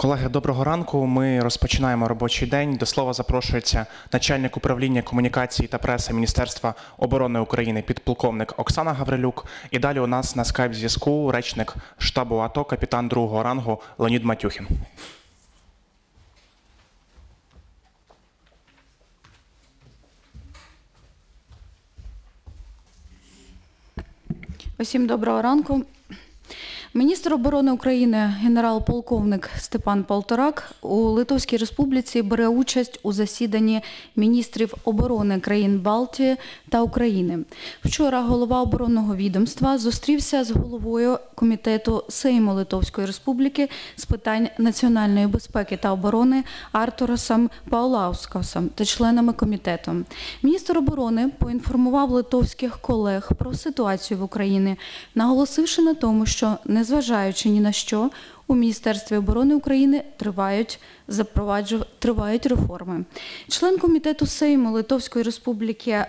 Колеги, доброго ранку. Ми розпочинаємо робочий день. До слова запрошується начальник управління комунікації та преси Міністерства оборони України, підполковник Оксана Гаврилюк. І далі у нас на скайп зв'язку речник штабу АТО, капітан другого рангу Леонід Матюхін. Усім доброго ранку. Міністр оборони України генерал-полковник Степан Полторак у Литовській Республіці бере участь у засіданні міністрів оборони країн Балтії та України. Вчора голова оборонного відомства зустрівся з головою комітету Сейму Литовської Республіки з питань національної безпеки та оборони Артурасом Паулаускасом та членами комітету. Міністр оборони поінформував литовських колег про ситуацію в Україні, наголосивши на тому, що незважаючи ні на що, у Міністерстві оборони України тривають тривають реформи. Член комітету Сейму Литовської Республіки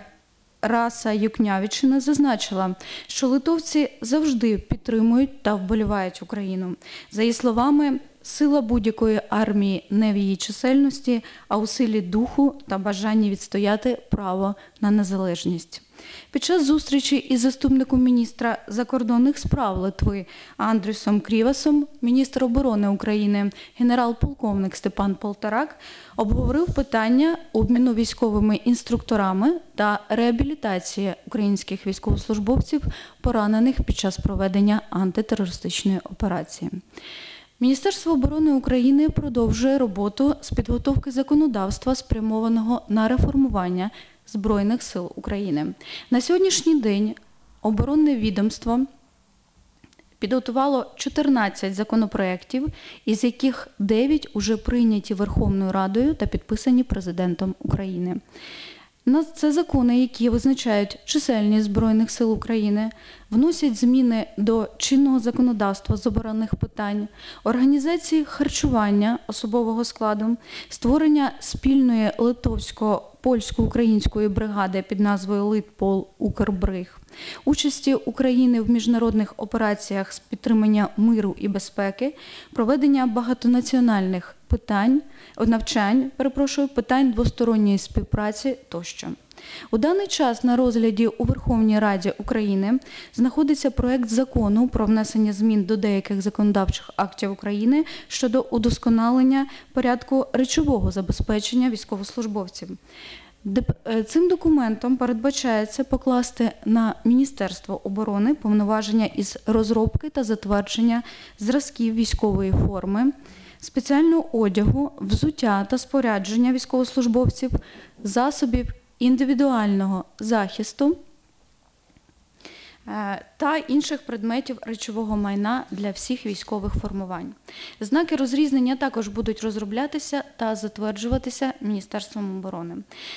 Раса Юкнявічина зазначила, що литовці завжди підтримують та вболівають Україну. За її словами, сила будь-якої армії не в її чисельності, а у силі духу та бажанні відстояти право на незалежність. Під час зустрічі із заступником міністра закордонних справ Литви Андрюсом Крівасом міністр оборони України генерал-полковник Степан Полторак обговорив питання обміну військовими інструкторами та реабілітації українських військовослужбовців, поранених під час проведення антитерористичної операції. Міністерство оборони України продовжує роботу з підготовки законодавства, спрямованого на реформування Збройних сил України. На сьогоднішній день оборонне відомство підготувало 14 законопроєктів, із яких 9 уже прийняті Верховною Радою та підписані президентом України. Це закони, які визначають чисельність Збройних сил України, вносять зміни до чинного законодавства з оборонних питань, організації харчування особового складу, створення спільної литовсько-польсько-української бригади під назвою Литпол Укрбриг, участі України в міжнародних операціях з підтримання миру і безпеки, проведення багатонаціональних питань, навчань, перепрошую, питань двосторонньої співпраці тощо. У даний час на розгляді у Верховній Раді України знаходиться проект закону про внесення змін до деяких законодавчих актів України щодо удосконалення порядку речового забезпечення військовослужбовців. Е, Цим документом передбачається покласти на Міністерство оборони повноваження із розробки та затвердження зразків військової форми, спеціального одягу, взуття та спорядження військовослужбовців, засобів індивідуального захисту та інших предметів речового майна для всіх військових формувань. Знаки розрізнення також будуть розроблятися та затверджуватися Міністерством оборони.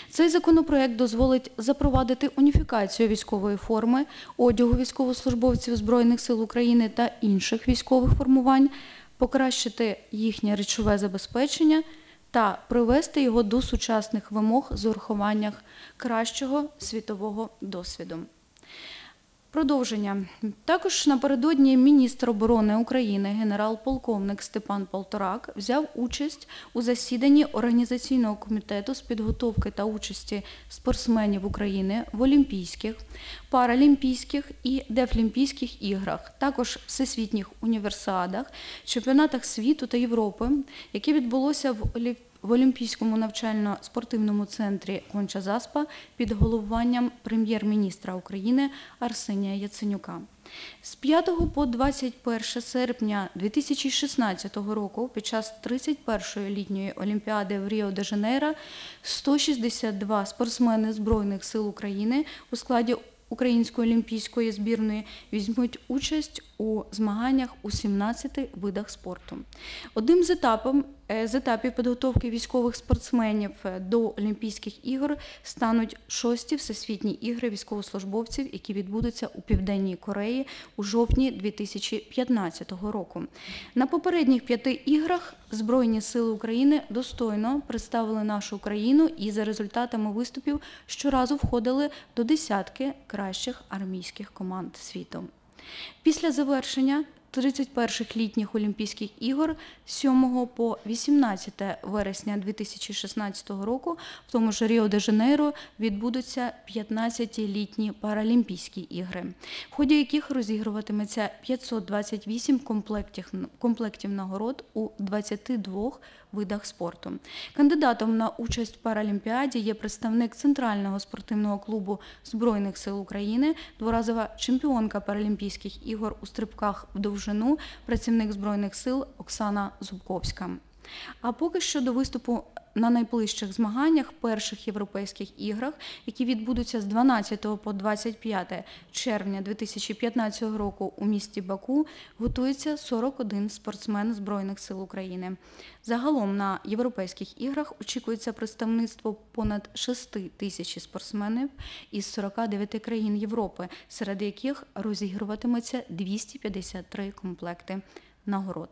Цей законопроект дозволить запровадити уніфікацію військової форми, одягу військовослужбовців Збройних сил України та інших військових формувань, покращити їхнє речове забезпечення та привести його до сучасних вимог з урахуванням кращого світового досвіду. Продовження. Також напередодні міністр оборони України генерал-полковник Степан Полторак взяв участь у засіданні організаційного комітету з підготовки та участі спортсменів України в Олімпійських, Паралімпійських і Дефлімпійських іграх, також всесвітніх універсіадах, чемпіонатах світу та Європи, які відбулося в Олі- в Олімпійському навчально-спортивному центрі Конча Заспа під головуванням прем'єр-міністра України Арсенія Яценюка. З 5 по 21 серпня 2016 року під час 31-ї літньої олімпіади в Ріо-де-Жанейро 162 спортсмени Збройних сил України у складі Української олімпійської збірної візьмуть участь у змаганнях у 17 видах спорту. Одним з етапом е, з етапів підготовки військових спортсменів е, до Олімпійських ігор стануть шості всесвітні ігри військовослужбовців, які відбудуться у Південній Кореї у жовтні 2015 року. На попередніх п'яти іграх Збройні сили України достойно представили нашу країну і за результатами виступів щоразу входили до десятки кращих армійських команд світу. Після завершення 31-х літніх Олімпійських ігор з 7 по 18 вересня 2016 року в тому ж Ріо-де-Жанейро відбудуться 15-ті літні Паралімпійські ігри, в ході яких розігруватиметься 528 комплектів, комплектів нагород у 22 видах спорту. Кандидатом на участь в Паралімпіаді є представник Центрального спортивного клубу Збройних сил України, дворазова чемпіонка Паралімпійських ігор у стрибках в довжину, працівник Збройних сил Оксана Зубковська. А поки що до виступу на найближчих змаганнях перших європейських іграх, які відбудуться з 12 по 25 червня 2015 року у місті Баку, готується 41 спортсмен Збройних сил України. Загалом на європейських іграх очікується представництво понад 6 тисяч спортсменів із 49 країн Європи, серед яких розігруватиметься 253 комплекти нагород.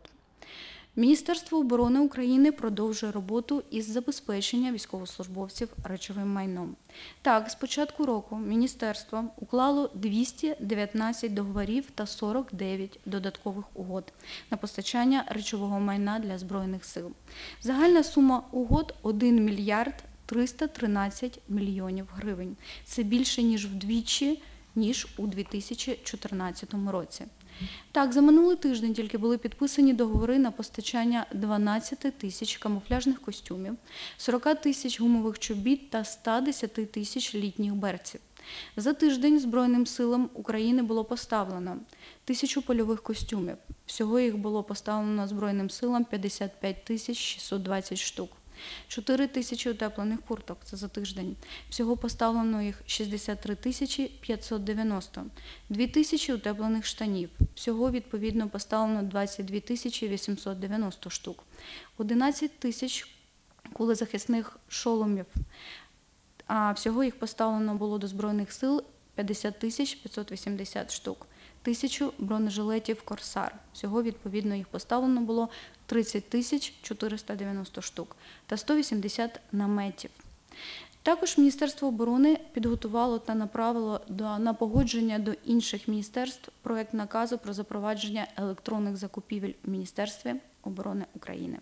Міністерство оборони України продовжує роботу із забезпечення військовослужбовців речовим майном. Так, з початку року міністерство уклало 219 договорів та 49 додаткових угод на постачання речового майна для збройних сил. Загальна сума угод 1 мільярд 313 мільйонів гривень. Це більше ніж вдвічі ніж у 2014 році. Так, за минулий тиждень тільки були підписані договори на постачання 12 тисяч камуфляжних костюмів, 40 тисяч гумових чобіт та 110 тисяч літніх берців. За тиждень Збройним силам України було поставлено тисячу польових костюмів. Всього їх було поставлено Збройним силам 55 тисяч 620 штук. 4 тисячі утеплених курток це за тиждень. Всього поставлено їх 63 тисячі 590. 2 тисячі утеплених штанів. Всього відповідно поставлено 22 тисячі 890 штук. 11 тисяч кулезахисних шоломів. А всього їх поставлено було до Збройних сил 50 тисяч 580 штук. Тисячу бронежилетів Корсар. Всього відповідно їх поставлено було 30 тисяч 490 штук та 180 наметів. Також Міністерство оборони підготувало та направило до, на погодження до інших міністерств проект наказу про запровадження електронних закупівель в Міністерстві оборони України.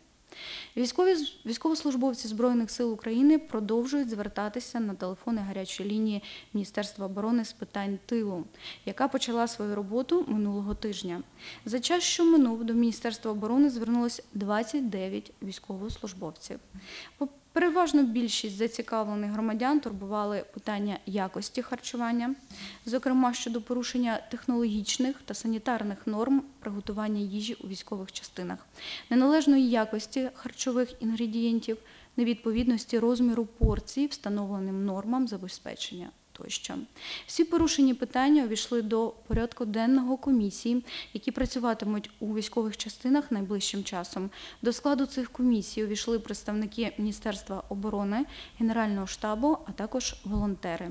Військові військовослужбовці Збройних сил України продовжують звертатися на телефони гарячої лінії Міністерства оборони з питань тилу, яка почала свою роботу минулого тижня. За час, що минув, до Міністерства оборони звернулось 29 військовослужбовців. Переважно більшість зацікавлених громадян турбували питання якості харчування, зокрема щодо порушення технологічних та санітарних норм приготування їжі у військових частинах, неналежної якості харчових інгредієнтів, невідповідності розміру порцій встановленим нормам забезпечення. Тощо всі порушені питання увійшли до порядку денного комісії, які працюватимуть у військових частинах найближчим часом. До складу цих комісій увійшли представники Міністерства оборони, Генерального штабу, а також волонтери.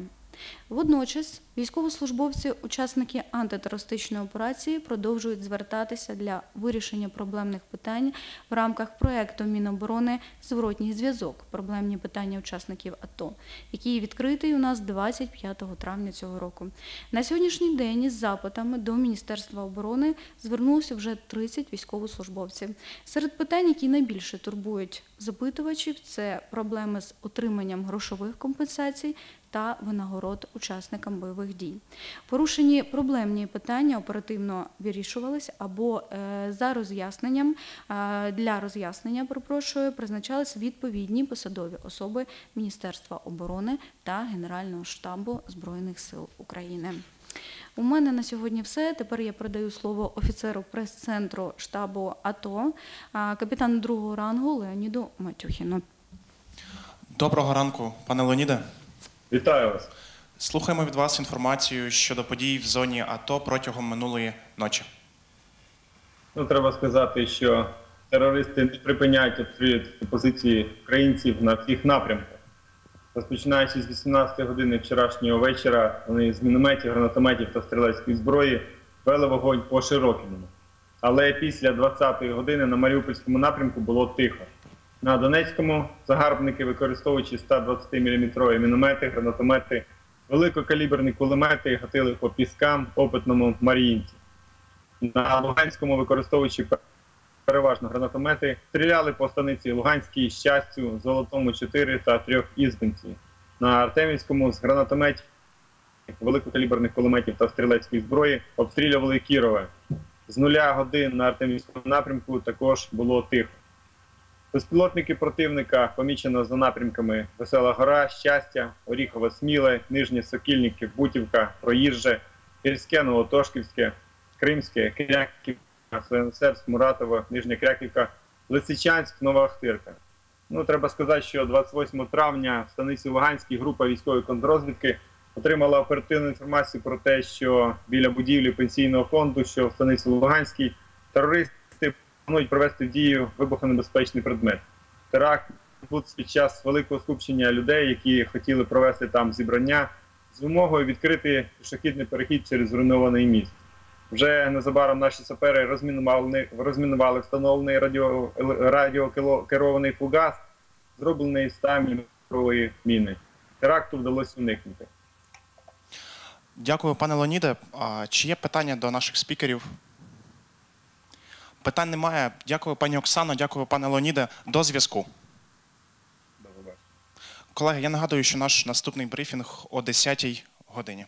Водночас військовослужбовці, учасники антитерористичної операції, продовжують звертатися для вирішення проблемних питань в рамках проекту Міноборони Зворотній зв'язок. Проблемні питання учасників АТО, який відкритий у нас 25 травня цього року. На сьогоднішній день із запитами до Міністерства оборони звернулося вже 30 військовослужбовців. Серед питань, які найбільше турбують запитувачів, це проблеми з отриманням грошових компенсацій та винагород учасникам бойових дій. Порушені проблемні питання оперативно вирішувались або е, за роз'ясненням е, для роз'яснення, перепрошую, призначались відповідні посадові особи Міністерства оборони та Генерального штабу Збройних сил України. У мене на сьогодні все. Тепер я передаю слово офіцеру прес-центру штабу АТО, капітану другого рангу Леоніду Матюхіну. Доброго ранку, пане Леоніде. Вітаю вас. Слухаємо від вас інформацію щодо подій в зоні АТО протягом минулої ночі. Ну, треба сказати, що терористи не припиняють обстрілювати позиції українців на всіх напрямках. Розпочинаючи з 18 години вчорашнього вечора, вони з мінометів, гранатометів та стрілецької зброї вели вогонь по Широкіному. Але після 20-ї години на Маріупольському напрямку було тихо. На Донецькому загарбники, використовуючи 120 мм міномети, гранатомети, великокаліберні кулемети, гатили по піскам, опитному Маріїнці. на Луганському, використовуючи переважно гранатомети, стріляли по станиці Луганській, Щастю, Золотому 4 та трьох Ізбинці. На Артемівському з гранатометів, великокаліберних кулеметів та стрілецької зброї обстрілювали Кірове. З нуля годин на Артемівському напрямку також було тихо. Безпілотники противника помічено за напрямками Весела Гора, Щастя, Оріхове Сміле, Нижні Сокільники, Бутівка, Проїжджа, Гірське, Новотошківське, Кримське, Кряківка, Свинцерськ, Муратово, Нижня Кряківка, Лисичанськ, Нова Ахтирка. Ну, треба сказати, що 28 травня в станиці Луганській група військової контррозвідки отримала оперативну інформацію про те, що біля будівлі пенсійного фонду, що в станиці Луганській, терористи планують провести в дію вибухонебезпечний предмет. Теракт був під час великого скупчення людей, які хотіли провести там зібрання з вимогою відкрити пішохідний перехід через зруйнований міст. Вже незабаром наші сапери розмінували, розмінували встановлений радіо, радіокерований фугас, зроблений з 100 мм міни. Теракту вдалося уникнути. Дякую, пане Леоніде. А Чи є питання до наших спікерів? Питань немає. Дякую, пані Оксано, дякую, пане Леоніде. До зв'язку. Колеги, я нагадую, що наш наступний брифінг о 10-й годині.